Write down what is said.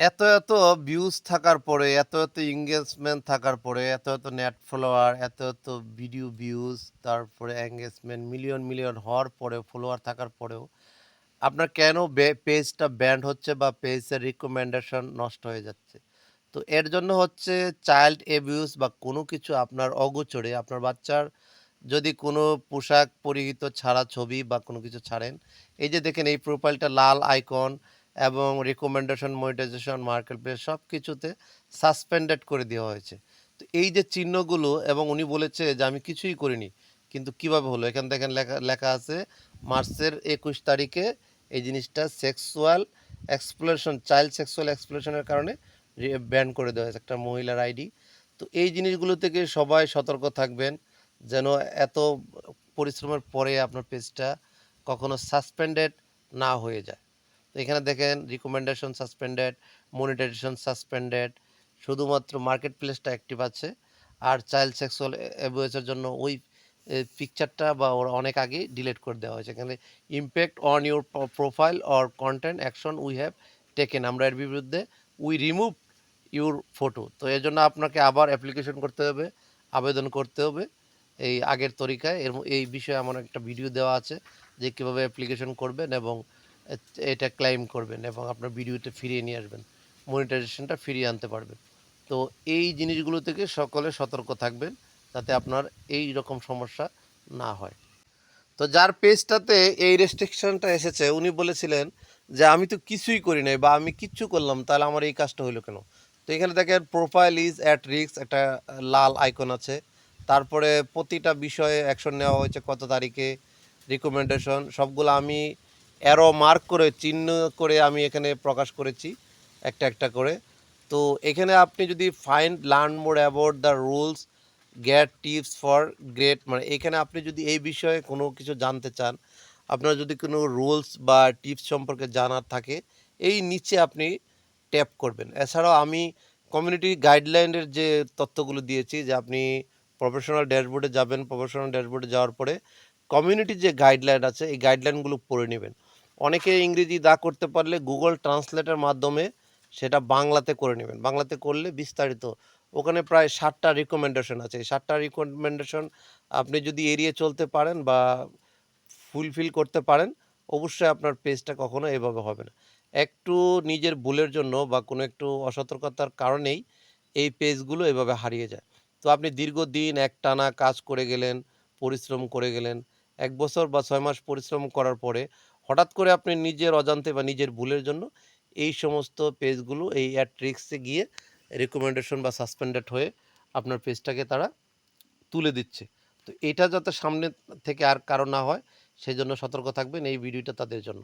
এত, এত ভিউজ থাকার পরে, এত, এত এনগেজমেন্ট থাকার পরে, এত, এত নেট ফলোয়ার, এত, এত ভিডিও ভিউজ, তারপরে এনগেজমেন্ট মিলিয়ন, মিলিয়ন হওয়ার পরেও, ফলোয়ার থাকার পরেও আপনার কেন পেজটা ব্যান্ড হচ্ছে বা পেজের রিকমেন্ডেশন নষ্ট হয়ে যাচ্ছে? তো এর জন্য হচ্ছে চাইল্ড অ্যাবিউজ বা কোনো কিছু আপনার অগোচরে আপনার বাচ্চার যদি কোনো পোশাক পরিহিত ছাড়া ছবি বা কোনো কিছু ছাড়েন, এই যে দেখেন এই প্রোফাইলটা লাল আইকন এবং রিকমেন্ডেশন, মনিটাইজেশন, মার্কেট প্লেস সব কিছুতে সাসপেন্ডেড করে দেওয়া হয়েছে। তো এই যে চিহ্নগুলো এবং উনি বলেছে যে আমি কিছুই করিনি। কিন্তু কীভাবে হলো? এখানে দেখেন লেখা লেখা আছে মার্চের ২১ তারিখে এই জিনিসটা sexual exploration child sexual exploration এর কারণে ব্যান করে দেওয়া হয়েছে একটা মহিলার আইডি। তো এই জিনিসগুলো থেকে সবাই সতর্ক থাকবেন যেন এত পরিশ্রমের পরে আপনার পেজটা কখনো সাসপেন্ডেড না হয়ে যায়। তো এখানে দেখেন রিকমেন্ডেশন সাসপেন্ডেড, মনিটাইজেশন সাসপেন্ডেড শুধুমাত্র মার্কেট প্লেসটা অ্যাক্টিভ আছে। আর চাইল্ড সেক্সুয়াল এর জন্য ওই পিকচারটা বা ওর অনেক আগেই ডিলিট করে দেওয়া হয়েছে। এখানে impact on your profile or content action we have taken আমরা এর বিরুদ্ধে উই রিমুভ ইউর ফটো। তো এর জন্য আপনাকে আবার অ্যাপ্লিকেশন করতে হবে, আবেদন করতে হবে এই আগের তরিকায়। এর এই বিষয়ে আমার একটা ভিডিও দেওয়া আছে যে কীভাবে অ্যাপ্লিকেশন করবেন এবং এটা ক্লেইম করবেন এবং আপনার ভিডিওতে ফিরিয়ে নিয়ে আসবেন। মনিটাইজেশনটা ফিরিয়ে আনতে পারবেন। তো এই জিনিসগুলো থেকে সকলে সতর্ক থাকবেন যাতে আপনার এই রকম সমস্যা না হয়। তো যার পেজটাতে এই রেস্ট্রিকশনটা এসেছে উনি বলেছিলেন যে আমি তো কিছুই করি নাই বা আমি কিচ্ছু করলাম তাহলে আমার এই কাজটা হইল কেন? তো এখানে দেখেন প্রোফাইল ইজ অ্যাট রিক্স একটা লাল আইকন আছে। তারপরে প্রতিটা বিষয়ে অ্যাকশন নেওয়া হয়েছে কত তারিখে, রিকমেন্ডেশন সবগুলো আমি অ্যারো মার্ক করে চিহ্ন করে আমি এখানে প্রকাশ করেছি একটা, একটা করে। তো এখানে আপনি যদি find learn more about the rules, get tips for great মানে এখানে আপনি যদি এই বিষয়ে কোনো কিছু জানতে চান, আপনার যদি কোনো রুলস বা টিপস সম্পর্কে জানার থাকে, এই নিচে আপনি ট্যাপ করবেন। এছাড়াও আমি কমিউনিটি গাইডলাইনের যে তথ্যগুলো দিয়েছি যে আপনি প্রফেশনাল ড্যাশবোর্ডে যাবেন, প্রফেশনাল ড্যাশবোর্ডে যাওয়ার পরে কমিউনিটির যে গাইডলাইন আছে এই গাইডলাইনগুলো পড়ে নিবেন। অনেকে ইংরেজি দা করতে পারলে গুগল ট্রান্সলেটের মাধ্যমে সেটা বাংলাতে করে নেবেন বাংলাতে করলে বিস্তারিত ওখানে প্রায় ৭ টা রিকমেন্ডেশন আছে। ৭ রিকমেন্ডেশন আপনি যদি এড়িয়ে চলতে পারেন বা ফুলফিল করতে পারেন, অবশ্যই আপনার পেজটা কখনো এভাবে হবে না। একটু নিজের ভুলের জন্য বা কোনো একটু অসতর্কতার কারণেই এই পেজগুলো এভাবে হারিয়ে যায়। তো আপনি দীর্ঘদিন এক টানা কাজ করে গেলেন, পরিশ্রম করে গেলেন। এক বছর বা ছয় মাস পরিশ্রম করার পরে হঠাৎ করে আপনি নিজের অজান্তে বা নিজের ভুলের জন্য এই সমস্ত পেজগুলো, এই অ্যাড ট্রিক্সে গিয়ে রেকমেন্ডেশন বা সাসপেন্ডেড হয়ে আপনার পেজটাকে তারা তুলে দিচ্ছে। তো এটা যাতে সামনে থেকে আর কারও না হয়, সেজন্য সতর্ক থাকবেন এই ভিডিওটা তাদের জন্য।